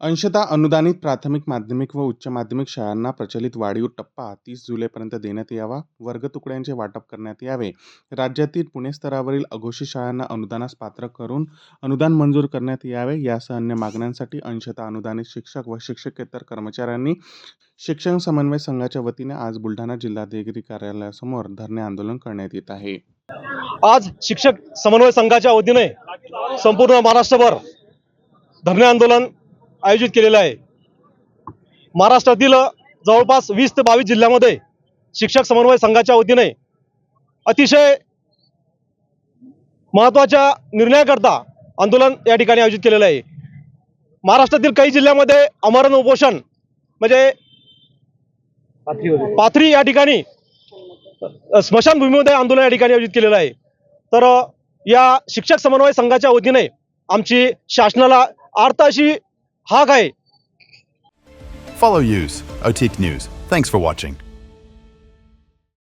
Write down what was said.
अंशतः अनुदानित प्राथमिक माध्यमिक व उच्च माध्यमिक शाळांना प्रचलित वाढीव टप्पा तीस जुलैपर्यंत देण्यात यावा वर्ग तुकड्यांचे वाटप करण्यात यावे. राज्यातील पुणे स्तरावरील अघोषित शाळांना अनुदानास पात्र करून अनुदान मंजूर करण्यात यावे यासह अन्य मागण्यांसाठी अंशतः अनुदानित शिक्षक व शिक्षकेतर कर्मचाऱ्यांनी शिक्षण समन्वय संघाच्या वतीने आज बुलढाणा जिल्हाधिकारी कार्यालयासमोर धरणे आंदोलन करण्यात येत आहे. आज शिक्षक समन्वय संघाच्या वतीने संपूर्ण महाराष्ट्रभर धरणे आंदोलन आयोजित केलेलं आहे. महाराष्ट्रातील जवळपास वीस ते बावीस जिल्ह्यामध्ये शिक्षक समन्वय संघाच्या वतीने अतिशय महत्त्वाच्या निर्णयाकरता आंदोलन या ठिकाणी आयोजित केलेलं आहे. महाराष्ट्रातील काही जिल्ह्यामध्ये अमरण उपोषण म्हणजे पाथरी या ठिकाणी स्मशानभूमीमध्ये आंदोलन या ठिकाणी आयोजित केलेलं आहे. तर या शिक्षक समन्वय संघाच्या वतीने आमची शासनाला आर्त अशी Hagai. Follow use, Otik News. Thanks for watching.